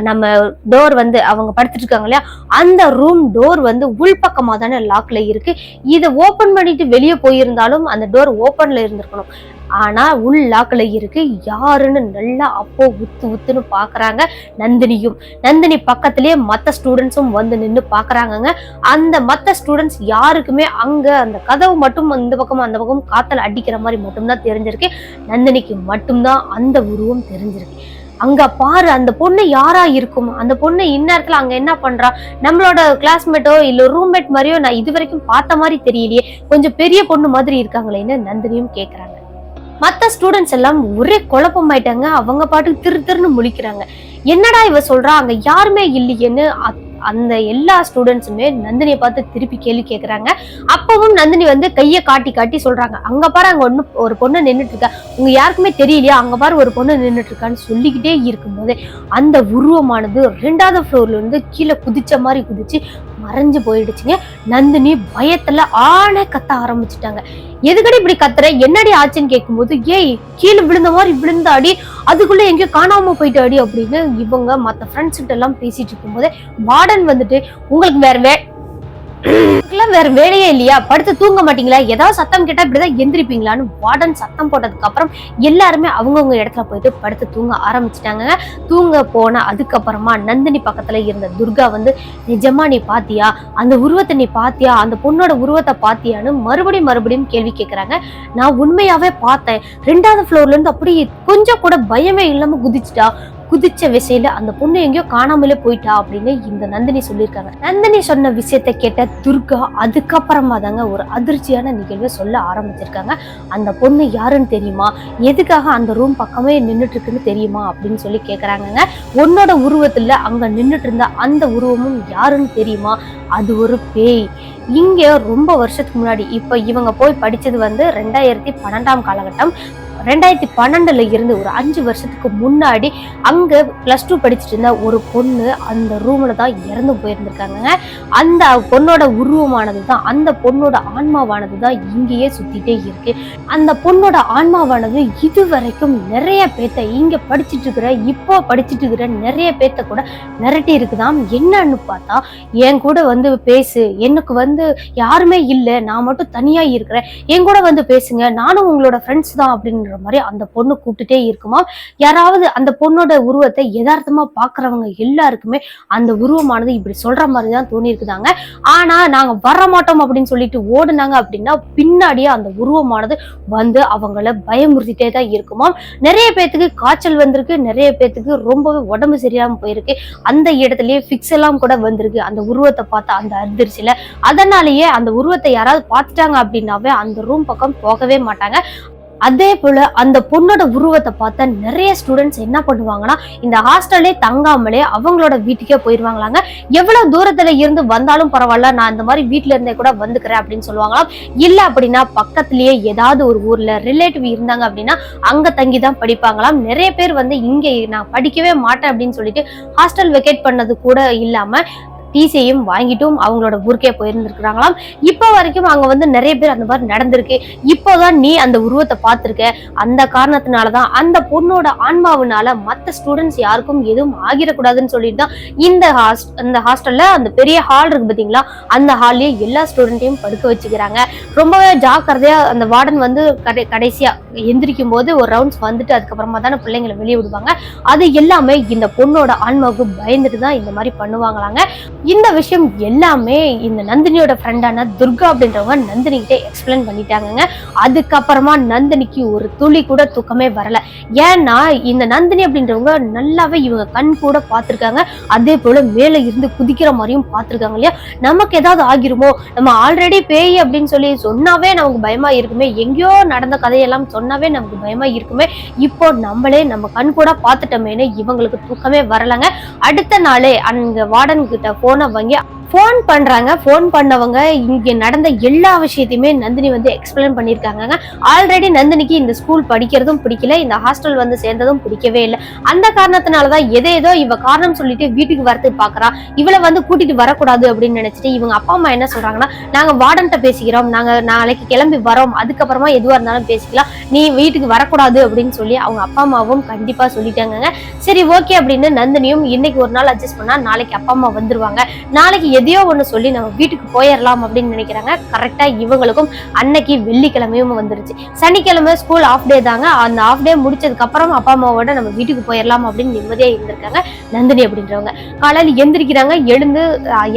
நம்ம டோர் வந்து அவங்க படுத்துட்டு இருக்காங்க இல்லையா? அந்த ரூம் டோர் வந்து உள்பக்கமாக தானே லாக்ல இருக்கு. இதை ஓபன் பண்ணிட்டு வெளியே போயிருந்தாலும் அந்த டோர் ஓபன்ல இருந்திருக்கணும். ஆனா உள் லாக்ல இருக்கு. யாருன்னு நல்லா அப்போ உத்து உத்துன்னு பாக்குறாங்க நந்தினியும். நந்தினி பக்கத்திலேயே மத்த ஸ்டூடெண்ட்ஸும் வந்து நின்று பாக்குறாங்கங்க. அந்த மத்த ஸ்டூடெண்ட்ஸ் யாருக்குமே அங்க அந்த கதவு மட்டும் இந்த பக்கம் அந்த பக்கம் காத்தல் அடிக்கிற மாதிரி மட்டும்தான் தெரிஞ்சிருக்கு. நந்தினிக்கு மட்டும்தான் அந்த உருவம் தெரிஞ்சிருக்கு. அங்க பாரு அந்த பொண்ணு யாரா இருக்கும்? அந்த பொண்ணு இந்நேரத்துல அங்க என்ன பண்றா? நம்மளோட கிளாஸ்மேட்டோ இல்ல ரூம்மேட் மாதிரியோ நான் இது வரைக்கும் பார்த்த மாதிரி தெரியலையே. கொஞ்சம் பெரிய பொண்ணு மாதிரி இருக்காங்களேன்னு நந்தினியும் கேக்குறாங்க. மற்ற ஸ்டூடெண்ட்ஸ் எல்லாம் ஒரே குழப்பம் ஆயிட்டாங்க அவங்க பாட்டுக்கு திரு திருன்னு முழிக்கிறாங்க. என்னடா இவ சொல்றா? அங்க யாருமே இல்லையேன்னு அ- அந்த எல்லா ஸ்டூடெண்ட்ஸுமே நந்தினியை பார்த்து திருப்பி கேள்வி கேட்குறாங்க அப்பவும் நந்தினி வந்து கையை காட்டி காட்டி சொல்றாங்க. அங்க பாரு அங்க ஒன்று ஒரு பொண்ணு நின்றுட்டு இருக்கா உங்க யாருக்குமே தெரியலையா? அங்க பாரு ஒரு பொண்ணு நின்னுட்டு இருக்கான்னு சொல்லிக்கிட்டே இருக்கும்போது அந்த உருவமானது ரெண்டாவது ஃப்ளோர்ல இருந்து கீழே குதிச்ச மாதிரி குதிச்சு மறைஞ்சு போயிடுச்சுங்க. நந்தினி பயத்துல ஆனே கத்த ஆரம்பிச்சிட்டாங்க. எதுக்கடி இப்படி கத்துற? என்னடி ஆச்சுன்னு கேட்கும்போது ஏய் கீழே விழுந்த மாதிரி விழுந்தாடி அதுக்குள்ள எங்கேயோ காணாம போயிட்டாடி அப்படின்னு இவங்க மற்ற ஃப்ரெண்ட்ஸ் கிட்ட எல்லாம் பேசிட்டு இருக்கும்போது வார்டன் வந்துட்டு உங்களுக்கு வேற வே வேற வேலையே இல்லையா? படுத்து தூங்க மாட்டீங்களா? ஏதாவது சத்தம் கேட்டா இப்படிதான் எந்திரிப்பீங்களான்னு வார்டன் சத்தம் போட்டதுக்கு அப்புறம் எல்லாருமே அவங்கவுங்க இடத்துல போயிட்டு படுத்து தூங்க ஆரம்பிச்சிட்டாங்க தூங்க போன அதுக்கப்புறமா நந்தினி பக்கத்துல இருந்த துர்கா வந்து நிஜமா நீ பாத்தியா? அந்த உருவத்தை நீ பாத்தியா? அந்த பொண்ணோட உருவத்தை பாத்தியான்னு மறுபடியும் மறுபடியும் கேள்வி கேக்குறாங்க. நான் உண்மையாவே பார்த்தேன். ரெண்டாவது ஃப்ளோர்ல இருந்து அப்படி கொஞ்சம் கூட பயமே இல்லாம குதிச்சுட்டா. குதிச்ச விசையில அந்த பொண்ணு எங்கேயோ காணாமலே போயிட்டா அப்படின்னு இந்த நந்தினி சொல்லியிருக்காங்க. நந்தினி சொன்ன விஷயத்த கேட்ட துர்கா அதுக்கப்புறமா தாங்க ஒரு அதிர்ச்சியான நிகழ்வை சொல்ல ஆரம்பிச்சிருக்காங்க. அந்த பொண்ணு யாருன்னு தெரியுமா? எதுக்காக அந்த ரூம் பக்கமே நின்றுட்டு இருக்குன்னு தெரியுமா? அப்படின்னு சொல்லி கேட்குறாங்கங்க உன்னோட உருவத்தில் அங்கே நின்றுட்டு இருந்த அந்த உருவமும் யாருன்னு தெரியுமா? அது ஒரு பேய். இங்கே ரொம்ப வருஷத்துக்கு முன்னாடி இப்போ இவங்க போய் படித்தது வந்து ரெண்டாயிரத்தி பன்னெண்டாம் காலகட்டம். ரெண்டாயிரத்தி பன்னெண்டுல இருந்து ஒரு அஞ்சு வருஷத்துக்கு முன்னாடி அங்க பிளஸ் டூ படிச்சுட்டு இருந்த ஒரு பொண்ணு அந்த ரூம்ல தான் இறந்து போயிருந்திருக்காங்க அந்த பொண்ணோட உருவமானது தான் அந்த பொண்ணோட ஆன்மாவானது தான் இங்கேயே சுத்திட்டே இருக்கு. அந்த பொண்ணோட ஆன்மாவானது இது வரைக்கும் நிறைய பேத்த இங்க படிச்சுட்டு இருக்கிற இப்போ படிச்சுட்டு இருக்கிற நிறைய பேத்த கூட மிரட்டி இருக்குதாம். என்னன்னு பார்த்தா என் கூட வந்து பேசு. எனக்கு வந்து யாருமே இல்லை. நான் மட்டும் தனியா இருக்கிறேன். என் கூட வந்து பேசுங்க. நானும் உங்களோட ஃப்ரெண்ட்ஸ் தான் அப்படின்ற அப்படின்ற மாதிரி அந்த பொண்ணு கூப்பிட்டுட்டே இருக்குமா? யாராவது அந்த பொண்ணோட உருவத்தை யதார்த்தமா பாக்குறவங்க எல்லாருக்குமே அந்த உருவமானது இப்படி சொல்ற மாதிரி தான் தோணி இருக்குதாங்க ஆனா நாங்க வர மாட்டோம் அப்படின்னு சொல்லிட்டு ஓடுனாங்க அப்படின்னா பின்னாடியே அந்த உருவமானது வந்து அவங்கள பயமுறுத்திட்டே தான் இருக்குமா? நிறைய பேத்துக்கு காய்ச்சல் வந்திருக்கு நிறைய பேத்துக்கு ரொம்பவே உடம்பு சரியாம போயிருக்கு. அந்த இடத்துலயே ஃபிக்ஸ் எல்லாம் கூட வந்திருக்கு அந்த உருவத்தை பார்த்த அந்த அதிர்ச்சியில. அதனாலேயே அந்த உருவத்தை யாராவது பார்த்துட்டாங்க அப்படின்னாவே அந்த ரூம் பக்கம் போகவே மாட்டாங்க. அதே போல் அந்த பொண்ணோட உருவத்தை பார்த்த நிறைய ஸ்டூடெண்ட்ஸ் என்ன பண்ணுவாங்கன்னா இந்த ஹாஸ்டல்லே தங்காமலே அவங்களோட வீட்டுக்கே போயிடுவாங்களாங்க எவ்வளோ தூரத்தில் இருந்து வந்தாலும் பரவாயில்ல நான் இந்த மாதிரி வீட்டில் இருந்தே கூட வந்துக்கிறேன் அப்படின்னு சொல்லுவாங்களாம். இல்லை அப்படின்னா பக்கத்துலேயே ஏதாவது ஒரு ஊரில் ரிலேட்டிவ் இருந்தாங்க அப்படின்னா அங்கே தங்கி தான் படிப்பாங்களாம். நிறைய பேர் வந்து இங்கே நான் படிக்கவே மாட்டேன் அப்படின்னு சொல்லிட்டு ஹாஸ்டல் வெக்கேட் பண்ணது கூட இல்லாமல் டிசியையும் வாங்கிட்டும் அவங்களோட ஊருக்கே போயிருந்துருக்குறாங்களாம். இப்போ வரைக்கும் அங்கே வந்து நிறைய பேர் அந்த மாதிரி நடந்திருக்கு. இப்போதான் நீ அந்த உருவத்தை பார்த்துருக்க. அந்த காரணத்தினால தான் அந்த பொண்ணோட ஆன்மாவினால மற்ற ஸ்டூடெண்ட்ஸ் யாருக்கும் எதுவும் ஆகிடக்கூடாதுன்னு சொல்லிட்டு தான் இந்த ஹாஸ்ட் அந்த ஹாஸ்டல்ல அந்த பெரிய ஹால் இருக்கு பார்த்தீங்களா? அந்த ஹால்லயே எல்லா ஸ்டூடெண்ட்டையும் படுக்க வச்சுக்கிறாங்க. ரொம்பவே ஜாக்கிரதையா அந்த வார்டன் வந்து கடை கடைசியா எந்திரிக்கும் போது ஒரு ரவுண்ட்ஸ் வந்துட்டு அதுக்கப்புறமா தானே பிள்ளைங்களை வெளியே விடுவாங்க. அது எல்லாமே இந்த பொண்ணோட ஆன்மாவுக்கு பயந்துட்டு தான் இந்த மாதிரி பண்ணுவாங்களாங்க. இந்த விஷயம் எல்லாமே இந்த நந்தினியோட ஃப்ரெண்டான துர்கா அப்படின்றவங்க நந்தினிகிட்டே எக்ஸ்பிளைன் பண்ணிட்டாங்கங்க. அதுக்கப்புறமா நந்தினிக்கு ஒரு துளி கூட தூக்கமே வரல. ஏன்னா இந்த நந்தினி அப்படின்றவங்க நல்லாவே இவங்க கண் கூட பார்த்துருக்காங்க. அதே போல மேலே இருந்து குதிக்கிற மாதிரியும் பார்த்துருக்காங்க இல்லையா? நமக்கு ஏதாவது ஆகிருமோ? நம்ம ஆல்ரெடி பேய் அப்படின்னு சொல்லி சொன்னாவே நமக்கு பயமா இருக்குமே. எங்கேயோ நடந்த கதையெல்லாம் சொன்னாவே நமக்கு பயமா இருக்குமே. இப்போ நம்மளே நம்ம கண் கூட பார்த்துட்டோமேனு இவங்களுக்கு தூக்கமே வரலங்க. அடுத்த நாளே அங்க வார்டன் கிட்ட போனை வாங்கி ஃபோன் பண்ணுறாங்க ஃபோன் பண்ணவங்க இங்கே நடந்த எல்லா விஷயத்தையுமே நந்தினி வந்து எக்ஸ்பிளைன் பண்ணியிருக்காங்க ஆல்ரெடி நந்தினிக்கு இந்த ஸ்கூல் படிக்கிறதும் பிடிக்கல. இந்த ஹாஸ்டல் வந்து சேர்ந்ததும் பிடிக்கவே இல்லை. அந்த காரணத்தினால தான் எதோ ஏதோ இவ காரணம் சொல்லிட்டு வீட்டுக்கு வரது பார்க்குறா. இவளை வந்து கூட்டிட்டு வரக்கூடாது அப்படின்னு நினைச்சிட்டு இவங்க அப்பா அம்மா என்ன சொல்கிறாங்கன்னா நாங்கள் வார்டன்ட்ட பேசிக்கிறோம். நாங்கள் நாளைக்கு கிளம்பி வரோம். அதுக்கப்புறமா எதுவாக இருந்தாலும் பேசிக்கலாம். நீ வீட்டுக்கு வரக்கூடாது அப்படின்னு சொல்லி அவங்க அப்பா அம்மாவும் கண்டிப்பாக சொல்லிட்டாங்க சரி ஓகே அப்படின்னு நந்தினியும் இன்னைக்கு ஒரு நாள் அட்ஜஸ்ட் பண்ணால் நாளைக்கு அப்பா அம்மா வந்துருவாங்க. நாளைக்கு எதையோ ஒன்று சொல்லி நம்ம வீட்டுக்கு போயிடலாம் அப்படின்னு நினைக்கிறாங்க. கரெக்டாக இவங்களுக்கும் அன்னைக்கு வெள்ளிக்கிழமையும் வந்துருச்சு. சனிக்கிழமை ஸ்கூல் ஆஃப் டே தாங்க. அந்த ஆஃப் டே முடிச்சதுக்கப்புறம் அப்பா அம்மாவோட நம்ம வீட்டுக்கு போயிடலாம் அப்படின்னு நிம்மதியாக இருந்திருக்காங்க நந்தினி அப்படின்றவங்க. காலையில் எந்திரிக்கிறாங்க. எழுந்து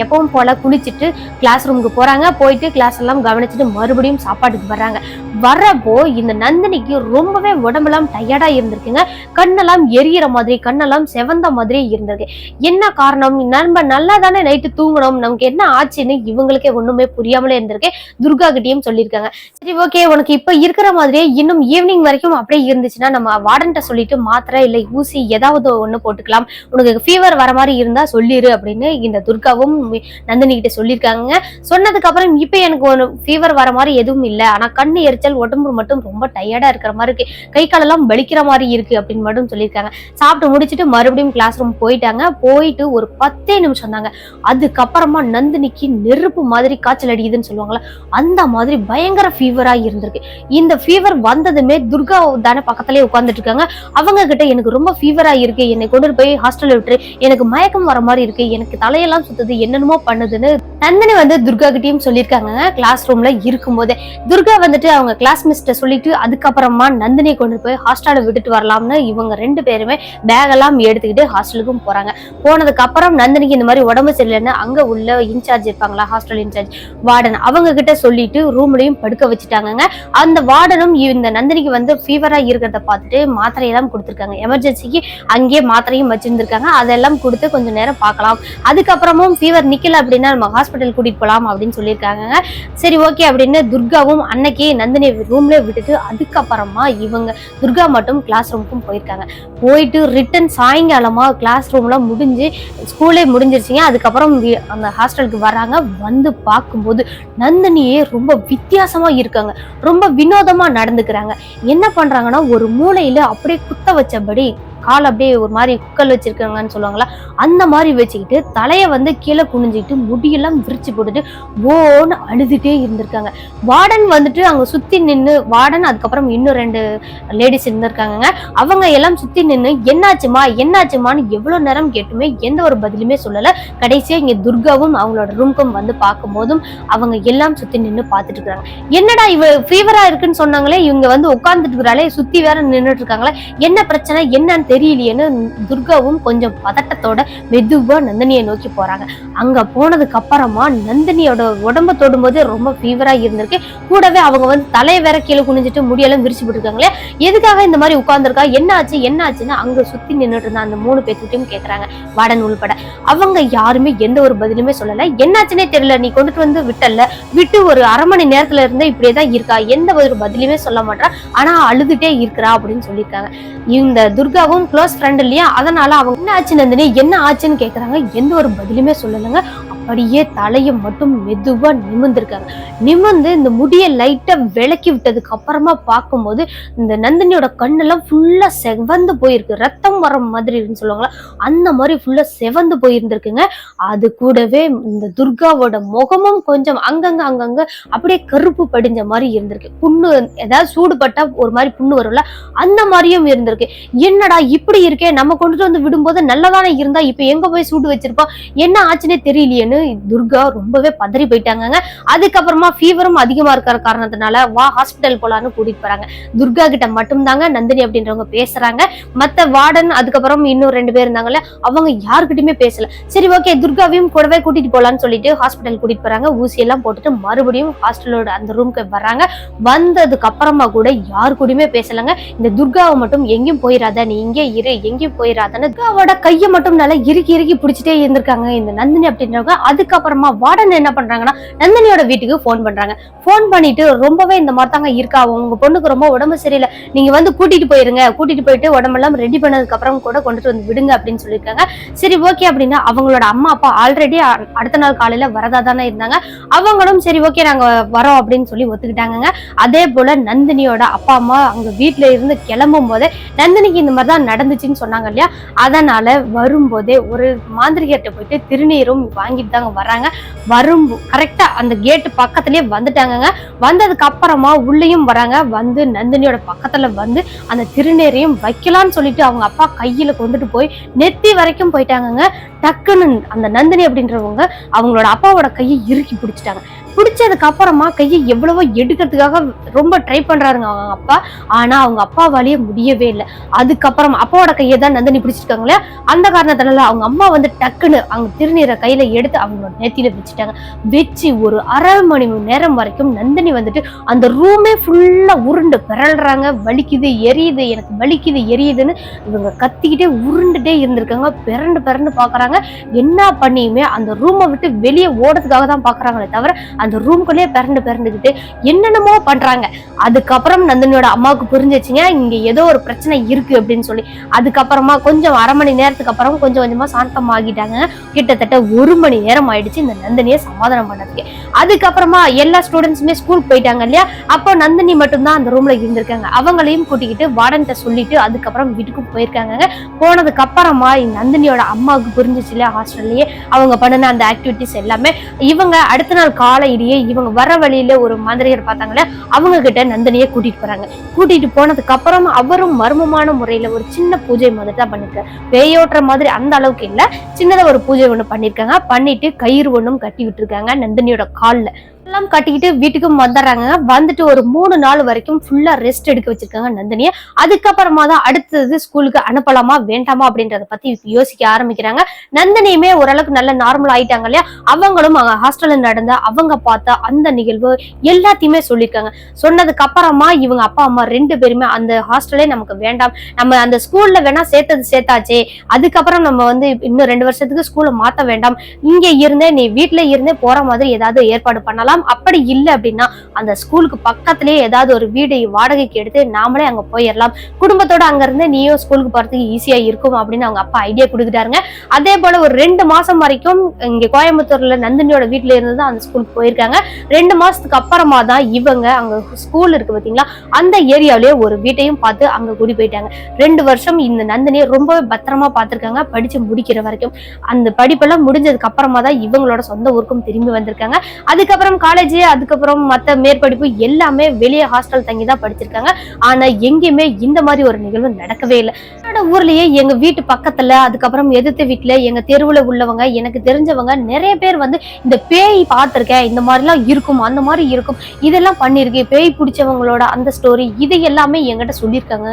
எப்பவும் போல குளிச்சுட்டு கிளாஸ் ரூமுக்கு போறாங்க. போயிட்டு கிளாஸ் எல்லாம் கவனிச்சுட்டு மறுபடியும் சாப்பாட்டுக்கு வர்றாங்க. வர்றப்போ இந்த நந்தினிக்கு ரொம்பவே உடம்பெல்லாம் டயர்டா இருந்திருக்குங்க. கண்ணெல்லாம் எரியிற மாதிரி கண்ணெல்லாம் செவந்த மாதிரி இருந்திருக்கு. என்ன காரணம்? நம்ம நல்லா தானே நைட்டு தூங்கணும் நமக்கு என்ன ஆச்சுன்னு இவங்களுக்கே ஒண்ணுமே புரியாமலே இருந்திருக்கு. துர்கா கிட்டயும் சொல்லியிருக்காங்க. சரி ஓகே. உனக்கு இப்ப இருக்கிற மாதிரியே இன்னும் ஈவினிங் வரைக்கும் அப்படியே இருந்துச்சுன்னா நம்ம வார்டன்ட்ட சொல்லிட்டு மாத்திரை இல்லை ஊசி ஏதாவது ஒண்ணு போட்டுக்கலாம். உனக்கு ஃபீவர் வர மாதிரி இருந்தா சொல்லிரு அப்படின்னு இந்த துர்காவும் நந்தினி கிட்ட சொல்லியிருக்காங்க சொன்னதுக்கு அப்புறம் இப்ப எனக்கு ஒரு ஃபீவர் வர மாதிரி எதுவும் இல்லை. ஆனா கண்ணு எரிச்சல் உடம்பு மட்டும் ரொம்ப டயர்டா இருக்கிற மாதிரி இருக்கு. கை காலெல்லாம் வலிக்கிற மாதிரி இருக்கு அப்படின்னு மட்டும் சொல்லியிருக்காங்க. சாப்பிட்டு முடிச்சுட்டு மறுபடியும் கிளாஸ் ரூம் போயிட்டாங்க. போயிட்டு ஒரு பத்தே நிமிஷம் தாங்க. அதுக்கப்புறம் நந்தினிக்கு நெருப்பு மாதிரி காய்ச்சல் அடிக்குதுன்னு சொல்லுவாங்களா அந்த மாதிரி பயங்கர ஃபீவரா இருந்திருக்கு. இந்த ஃபீவர் வந்ததுமே துர்கா தானே பக்கத்துலயே உட்காந்துட்டு இருக்காங்க. அவங்க கிட்ட எனக்கு ரொம்ப ஃபீவரா இருக்கு. என்னை கொண்டு போய் ஹாஸ்டலில் விட்டுரு. எனக்கு மயக்கம் வர மாதிரி இருக்கு. எனக்கு தலையெல்லாம் சுத்துது. என்னென்னமோ பண்ணுதுன்னு நந்தினி வந்து துர்கா கிட்டயும் சொல்லியிருக்காங்க. கிளாஸ் ரூம்ல இருக்கும்போதே துர்கா வந்துட்டு அவங்க கிளாஸ் மிஸ்ட சொல்லிட்டு அதுக்கப்புறமா நந்தினியை கொண்டு போய் ஹாஸ்டலில் விட்டுட்டு வரலாம்னு இவங்க ரெண்டு பேருமே பேக் எல்லாம் எடுத்துக்கிட்டு ஹாஸ்டலுக்கும் போறாங்க. போனதுக்கு அப்புறம் நந்தினிக்கு இந்த மாதிரி உடம்பு சரியில்லைன்னு அங்க உள்ள இன்சார்ஜ் இருப்பாங்களா ஹாஸ்டல் இன்சார்ஜ் வார்டன் அவங்க கிட்ட சொல்லிட்டு ரூம்லயும் படுக்க வச்சுட்டாங்கங்க. அந்த வார்டனும் இந்த நந்தினிக்கு வந்து ஃபீவரா இருக்கிறத பார்த்துட்டு மாத்திரையெல்லாம் கொடுத்துருக்காங்க. எமர்ஜென்சிக்கு அங்கேயே மாத்திரையும் வச்சிருந்திருக்காங்க. அதெல்லாம் கொடுத்து கொஞ்சம் நேரம் பார்க்கலாம். அதுக்கப்புறமும் ஃபீவர் நிக்கல அப்படின்னா நம்ம ஹாஸ்பிட்டல் கூட்டிட்டு போலாம் அப்படின்னு சொல்லியிருக்காங்க சரி ஓகே அப்படின்னு துர்காவும் அன்னைக்கு நந்தினி ரூம்ல விட்டுட்டு அதுக்கப்புறமா இவங்க துர்கா மட்டும் கிளாஸ் ரூமுக்கும் போயிருக்காங்க. போயிட்டு ரிட்டன் சாயங்காலமா கிளாஸ் ரூம்லாம் முடிஞ்சு ஸ்கூலே முடிஞ்சிருச்சுங்க. அதுக்கப்புறம் அந்த ஹாஸ்டலுக்கு வராங்க வந்து பார்க்கும்போது நந்தினியே ரொம்ப வித்தியாசமா இருக்காங்க. ரொம்ப வினோதமா நடந்துக்கிறாங்க. என்ன பண்றாங்கன்னா ஒரு மூலையில அப்படியே குத்த வச்சபடி கால் அப்படியே ஒரு மாதிரி குக்கல் வச்சிருக்காங்கன்னு சொல்லுவாங்களா அந்த மாதிரி வச்சுக்கிட்டு தலையை வந்து கீழே குனிஞ்சிக்கிட்டு முடியெல்லாம் விரிச்சு போட்டுட்டு ஓன்னு அழுதுகிட்டே இருந்திருக்காங்க. வார்டன் வந்துட்டு அங்கே சுற்றி நின்று வார்டன் அதுக்கப்புறம் இன்னும் ரெண்டு லேடிஸ் இருந்திருக்காங்கங்க. அவங்க எல்லாம் சுற்றி நின்று என்னாச்சுமா என்னாச்சுமான்னு எவ்வளோ நேரம் கேட்டுமே எந்த ஒரு பதிலுமே சொல்லலை. கடைசியாக இங்கே துர்காவும் அவங்களோட ரூம்க்கும் வந்து பார்க்கும் போதும் அவங்க எல்லாம் சுற்றி நின்று பார்த்துட்டு இருக்காங்க என்னடா இவ ஃபீவராக இருக்குன்னு சொன்னாங்களே இவங்க வந்து உட்காந்துட்டு இருக்கிறாலே சுற்றி வேற நின்றுட்டு இருக்காங்களே என்ன பிரச்சனை என்னன்னு தெரியலையேன்னு துர்காவும் கொஞ்சம் பதட்டத்தோட மெதுவா நந்தினியை நோக்கி போறாங்க. அங்க போனதுக்கு அப்புறமா நந்தினியோட உடம்ப தொடும்போது ரொம்ப ஃபீவரா இருந்திருக்கு. கூடவே அவங்க வந்து தலையை வேற கீழே குனிஞ்சிட்டு முடியெல்லாம் விரிச்சு போட்டுருக்காங்களே. எதுக்காக இந்த மாதிரி உட்கார்ந்துருக்கா? என்ன ஆச்சு? என்ன ஆச்சுன்னு அங்க சுத்தி நின்றுட்டு இருந்த அந்த மூணு பேர்த்துட்டையும் கேக்குறாங்க. வாடன் உள்பட. அவங்க யாருமே எந்த ஒரு பதிலுமே சொல்லல. என்னாச்சுன்னே தெரியல. நீ கொண்டுட்டு வந்து விட்டல்ல. விட்டு ஒரு அரை மணி நேரத்துல இருந்து இப்படியே தான் இருக்கா? எந்த ஒரு பதிலுமே சொல்ல மாட்டா. ஆனா அழுதுட்டே இருக்கிறா அப்படின்னு சொல்லியிருக்காங்க. இந்த துர்காவும் க்ளோஸ் ஃப்ரெண்ட் இல்லையா? அதனால அவங்க என்ன ஆச்சு நந்தினி? என்ன ஆச்சுன்னு கேட்குறாங்க எந்த ஒரு பதிலுமே சொல்லலைங்க. அப்படியே தலையை மட்டும் மெதுவா நிமிர்ந்திருக்காங்க நிமிர்ந்து இந்த முடியை லைட்டா விளக்கி விட்டதுக்கு அப்புறமா பார்க்கும்போது இந்த நந்தினியோட கண்ணெல்லாம் ஃபுல்லா செவந்து போயிருக்கு. ரத்தம் வர மாதிரி இருக்குன்னு சொல்லுவாங்களா? அந்த மாதிரி ஃபுல்லா செவந்து போயிருந்திருக்குங்க. அது கூடவே இந்த துர்காவோட முகமும் கொஞ்சம் அங்கங்க அங்கங்க அப்படியே கருப்பு படிஞ்ச மாதிரி இருந்திருக்கு. புண்ணு ஏதாவது சூடுபட்டா ஒரு மாதிரி புண்ணு வரும்ல அந்த மாதிரியும் இருந்திருக்கு. என்னடா இப்படி இருக்கே? நம்ம கொண்டுட்டு வந்து விடும்போது நல்லதானே இருந்தா இப்ப எங்க போய் சூடு வச்சிருப்போம்? என்ன ஆச்சுன்னே தெரியலையேன்னு துர்கா ரொம்பவே பதறி போயிட்டாங்க அதுக்கப்புறமா ஃபீவரும் அதிகமா இருக்கிற காரணத்தினால வா ஹாஸ்பிட்டல் போலான்னு கூட்டிட்டு போறாங்க. துர்கா கிட்ட மட்டும்தாங்க நந்தினி அப்படின்றவங்க பேசுறாங்க. மத்த வார்டன் அதுக்கப்புறம் இன்னும் ரெண்டு பேர் இருந்தாங்கல்ல அவங்க யாருக்கிட்டயுமே பேசல. சரி ஓகே துர்காவையும் கூடவே கூட்டிட்டு போலான்னு சொல்லிட்டு ஹாஸ்பிட்டல் கூட்டிட்டு போறாங்க. ஊசி எல்லாம் போட்டுட்டு மறுபடியும் ஹாஸ்டலோட அந்த ரூம்க்கு வர்றாங்க. வந்ததுக்கு அப்புறமா கூட யாரு கூடயுமே பேசலங்க. இந்த துர்காவை மட்டும் எங்கேயும் போயிடாத நீ இங்கே இரு எங்கேயும் போயிடாதன்னு துர்காவோட கையை மட்டும் நல்லா இறுக்கி இறுக்கி பிடிச்சிட்டே இருந்திருக்காங்க இந்த நந்தினி அப்படின்றவங்க. அதுக்கப்புறமா வார்டன் என்ன பண்றாங்கன்னா நந்தினியோட வீட்டுக்கு ஃபோன் பண்றாங்க. ஃபோன் பண்ணிட்டு ரொம்பவே இந்த மாதிரி தாங்க இருக்கா? உங்க பொண்ணுக்கு ரொம்ப உடம்பு சரியில்லை. நீங்க வந்து கூட்டிட்டு போயிருங்க. கூட்டிட்டு போயிட்டு உடம்பெல்லாம் ரெடி பண்ணதுக்கு அப்புறம் கூட கொண்டுட்டு வந்து விடுங்க அப்படின்னு சொல்லியிருக்காங்க. சரி ஓகே அப்படின்னா அவங்களோட அம்மா அப்பா ஆல்ரெடி அடுத்த நாள் காலையில வரதா தானே இருந்தாங்க. அவங்களும் சரி ஓகே நாங்க வரோம் அப்படின்னு சொல்லி ஒத்துக்கிட்டாங்கங்க. அதே போல நந்தினியோட அப்பா அம்மா அங்க வீட்டுல இருந்து கிளம்பும் போதே நந்தினிக்கு இந்த மாதிரி தான் நடந்துச்சுன்னு சொன்னாங்க இல்லையா? அதனால வரும்போதே ஒரு மாந்திரிகர்கிட்ட போயிட்டு திருநீரும் வாங்கிட்டு தாங்க வராங்க வரும் கரெக்டா அந்த கேட்டு பக்கத்துலயே வந்துட்டாங்கங்க. வந்ததுக்கு அப்புறமா உள்ளேயும் வராங்க வந்து நந்தினியோட பக்கத்துல வந்து அந்த திருநேரையும் வைக்கலாம்னு சொல்லிட்டு அவங்க அப்பா கையில கொண்டுட்டு போய் நெத்தி வரைக்கும் போயிட்டாங்க டக்குன்னு அந்த நந்தினி அப்படின்றவங்க அவங்களோட அப்பாவோட கையை இறுக்கி பிடிச்சிட்டாங்க. பிடிச்சதுக்கு அப்புறமா கையை எவ்வளவோ எடுக்கிறதுக்காக ரொம்ப ட்ரை பண்றாருங்க அவங்க அப்பா. ஆனா அவங்க அப்பாவாலேயே முடியவே இல்லை. அதுக்கப்புறம் அப்பாவோட கையை தான் நந்தினி பிடிச்சிருக்காங்களே அந்த காரணத்தினால அவங்க அம்மா வந்து டக்குன்னு அவங்க திருநீரை கையில எடுத்து அவங்களோட நெத்தியில வச்சுட்டாங்க. வச்சு ஒரு அரை மணி நேரம் வரைக்கும் நந்தினி வந்துட்டு அந்த ரூமே ஃபுல்லா உருண்டு பிறல்றாங்க வலிக்குது எரியுது எனக்கு வலிக்குது எரியுதுன்னு இவங்க கத்திக்கிட்டே உருண்டுட்டே இருந்திருக்காங்க. பிறண்டு பிறண்டு பாக்குறாங்க. என்ன பண்ணியுமே அந்த ரூமை விட்டு வெளியே ஓடுறதுக்காக தான் பாக்குறாங்களே தவிர அந்த ரூம்குள்ளேயே பிறண்டு பிறண்டுக்கிட்டு என்னென்னமோ பண்றாங்க. அதுக்கப்புறம் நந்தினியோட அம்மாவுக்கு புரிஞ்சிச்சுங்க இங்க ஏதோ ஒரு பிரச்சனை இருக்கு அப்படின்னு சொல்லி. அதுக்கப்புறமா கொஞ்சம் அரை மணி நேரத்துக்கு அப்புறம் கொஞ்சம் கொஞ்சமா சாந்தம் ஆகிட்டாங்க கிட்டத்தட்ட ஒரு மணி நேரம் ஆயிடுச்சு இந்த நந்தினியை சமாதானம் பண்ணதுக்கு. அதுக்கப்புறமா எல்லா ஸ்டூடெண்ட்ஸுமே ஸ்கூலுக்கு போயிட்டாங்க இல்லையா? அப்போ நந்தினி மட்டும்தான் அந்த ரூம்ல இருந்திருக்காங்க. அவங்களையும் கூட்டிக்கிட்டு வார்டன்ட்ட சொல்லிட்டு அதுக்கப்புறம் வீட்டுக்கு போயிருக்காங்க. போனதுக்கு அப்புறமா இந்த நந்தினியோட அம்மாவுக்கு புரிஞ்சிச்சு இல்லையா? ஹாஸ்டல்லயே அவங்க பண்ணின அந்த ஆக்டிவிட்டிஸ் எல்லாமே. இவங்க அடுத்த நாள் காலையிலேயே இவங்க வர வழியில ஒரு மாந்திரிகர் பார்த்தாங்களே அவங்க கிட்ட நந்தினியை கூட்டிட்டு போறாங்க. கூட்டிட்டு போனதுக்கு அப்புறம் அவரும் மர்மமான முறையில ஒரு சின்ன பூஜை மாதிரி தான் பண்ணிருக்காரு. பேயோட்டுற மாதிரி அந்த அளவுக்கு இல்ல சின்னதா ஒரு பூஜை ஒண்ணு பண்ணிருக்காங்க. பண்ணிட்டு கயிறு ஒண்ணும் கட்டி விட்டுருக்காங்க நந்தினியோட கால்ல. எல்லாம் கட்டிக்கிட்டு வீட்டுக்கும் வந்துடுறாங்க. வந்துட்டு ஒரு மூணு நாள் வரைக்கும் ஃபுல்லா ரெஸ்ட் எடுக்க வச்சிருக்காங்க நந்தினியை. அதுக்கப்புறமா தான் அடுத்தது ஸ்கூலுக்கு அனுப்பலாமா வேண்டாமா அப்படின்றத பத்தி யோசிக்க ஆரம்பிக்கிறாங்க. நந்தினியுமே ஓரளவுக்கு நல்ல நார்மல் ஆயிட்டாங்க இல்லையா? அவங்களும் அவங்க ஹாஸ்டல்ல நடந்த அவங்க பார்த்த அந்த நிகழ்வு எல்லாத்தையுமே சொல்லியிருக்காங்க. சொன்னதுக்கு அப்புறமா இவங்க அப்பா அம்மா ரெண்டு பேருமே அந்த ஹாஸ்டலே நமக்கு வேண்டாம். நம்ம அந்த ஸ்கூல்ல வேணா சேர்த்தது சேர்த்தாச்சே. அதுக்கப்புறம் நம்ம வந்து இன்னும் ரெண்டு வருஷத்துக்கு ஸ்கூலை மாத்த வேண்டாம். இங்க இருந்தே நீ வீட்டுல இருந்தே போற மாதிரி ஏதாவது ஏற்பாடு பண்ணலாம். போகலாம் அப்படி இல்லை அப்படின்னா அந்த ஸ்கூலுக்கு பக்கத்துலேயே ஏதாவது ஒரு வீடு வாடகைக்கு எடுத்து நாமளே அங்க போயிடலாம் குடும்பத்தோட அங்கேருந்து நீயும் ஸ்கூலுக்கு போறதுக்கு ஈஸியா இருக்கும் அப்படின்னு அவங்க அப்பா ஐடியா கொடுக்குறாருங்க அதே போல் ஒரு ரெண்டு மாதம் வரைக்கும் இங்க கோயம்புத்தூர்ல நந்தினியோட வீட்டில் இருந்து தான் அந்த ஸ்கூலுக்கு போயிருக்காங்க. ரெண்டு மாசத்துக்கு அப்புறமா தான் இவங்க அங்க ஸ்கூல் இருக்கு பாத்தீங்களா? அந்த ஏரியாவிலேயே ஒரு வீட்டையும் பார்த்து அங்க கூடி போயிட்டாங்க. ரெண்டு வருஷம் இந்த நந்தினியை ரொம்பவே பத்திரமா பார்த்திருக்காங்க. படிச்சு முடிக்கிற வரைக்கும். அந்த படிப்பெல்லாம் முடிஞ்சதுக்கு அப்புறமா தான் இவங்களோட சொந்த ஊருக்கும் திரும்பி வந்திருக்காங்க. அதுக்கப்புறம் காலேஜ் அதுக்கப்புறம் மத்த மேற்படிப்பு எல்லாமே வெளியே ஹாஸ்டல் தங்கி தான் படிச்சிருக்காங்க. ஆனா எங்கேயுமே இந்த மாதிரி ஒரு நிகழ்வு நடக்கவே இல்லை. என்னோட ஊர்லயே எங்க வீட்டு பக்கத்துல அதுக்கப்புறம் எதிர்த்து வீட்டுல எங்க தெருவுல உள்ளவங்க எனக்கு தெரிஞ்சவங்க நிறைய பேர் வந்து இந்த பேய் பார்த்திருக்கேன் இந்த மாதிரிலாம் இருக்கும் அந்த மாதிரி இருக்கும். இதெல்லாம் பண்ணியிருக்கேன் பேய் பிடிச்சவங்களோட அந்த ஸ்டோரி இது எல்லாமே என்கிட்ட சொல்லியிருக்காங்க.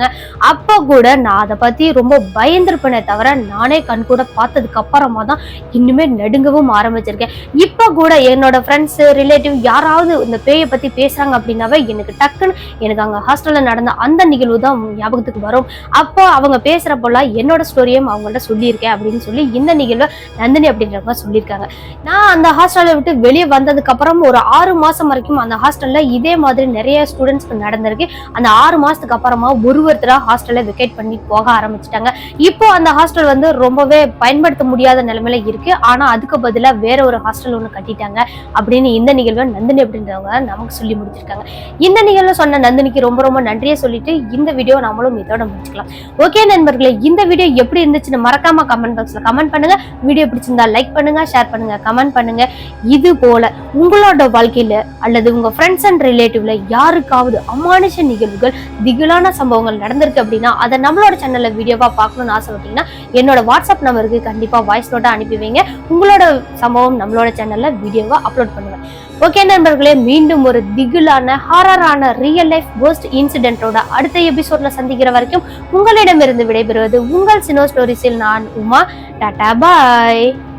அப்போ கூட நான் அதை பத்தி ரொம்ப பயந்திருப்பேனே தவிர நானே கண் கூட பார்த்ததுக்கு அப்புறமா தான் இன்னுமே நடுங்கவும் ஆரம்பிச்சிருக்கேன். இப்போ கூட என்னோட ஃப்ரெண்ட்ஸ் ரிலேட்டிவ் யாராவது இந்த பேயை பத்தி பேசுறாங்க அப்படின்னாவே எனக்கு டக்குன்னு எனக்கு அங்க ஹாஸ்டல்ல நடந்த அந்த நிகழ்வு தான் ஞாபகத்துக்கு வரும். அப்போ அவங்க பேசுகிறப்பெல்லாம் என்னோட ஸ்டோரியும் அவங்கள்ட்ட சொல்லியிருக்கேன் அப்படின்னு சொல்லி இந்த நிகழ்வை நந்தினி அப்படின்றவங்க சொல்லியிருக்காங்க. நான் அந்த ஹாஸ்டலை விட்டு வெளியே வந்ததுக்கப்புறம் ஒரு ஆறு மாதம் வரைக்கும் அந்த ஹாஸ்டலில் இதே மாதிரி நிறைய ஸ்டூடெண்ட்ஸ்க்கு நடந்திருக்கு. அந்த ஆறு மாதத்துக்கு அப்புறமா ஒரு ஒருத்தராக ஹாஸ்டல்ல வெக்கேட் பண்ணி போக ஆரம்பிச்சிட்டாங்க. இப்போ அந்த ஹாஸ்டல் வந்து ரொம்பவே பயன்படுத்த முடியாத நிலைமையில இருக்கு. ஆனா அதுக்கு பதிலாக வேற ஒரு ஹாஸ்டல் ஒன்று கட்டிட்டாங்க அப்படின்னு இந்த நிகழ்வை நந்தினி அப்படின்றவங்க நமக்கு சொல்லி முடிச்சிருக்காங்க. இந்த நிகழ்வு சொன்ன நந்தினிக்கு ரொம்ப ரொம்ப நன்றியை சொல்லிட்டு இந்த வீடியோ நம்மளும் இதோட முடிச்சுக்கலாம். ஓகே நண்பர்களே இந்த வீடியோ எப்படி இருந்துச்சுன்னு மறக்காம கமெண்ட் பாக்ஸ்ல கமெண்ட் பண்ணுங்க. வீடியோ பிடிச்சிருந்தா லைக் பண்ணுங்க ஷேர் பண்ணுங்க கமெண்ட் பண்ணுங்க. இது போல உங்களோட வாழ்க்கையில அல்லது உங்க ஃப்ரெண்ட்ஸ் அண்ட் ரிலேட்டிவ்ல யாருக்காவது அமானுஷ நிகழ்வுகள் திகிலான சம்பவங்கள் நடந்திருக்கு அப்படின்னா அதை நம்மளோட சேனல்ல வீடியோவா பார்க்கணும்னு ஆசைப்பட்டீங்கன்னா என்னோட வாட்ஸ்அப் நம்பருக்கு கண்டிப்பா வாய்ஸ் நோட்டா அனுப்பி வைங்க. உங்களோட சம்பவம் நம்மளோட சேனல்ல வீடியோவா அப்லோட் பண்ணுவேன் ஓகே நண்பர்களே மீண்டும் ஒரு திகிலான ஹாரரான ரியல் லைஃப் போஸ்ட் இன்சிடென்ட்டோட அடுத்த எபிசோட்ல சந்திக்கிற வரைக்கும் உங்களிடமிருந்து விடைபெறுவது உங்கள் சினோ ஸ்டோரிஸில் நான் உமா. டாடா பாய்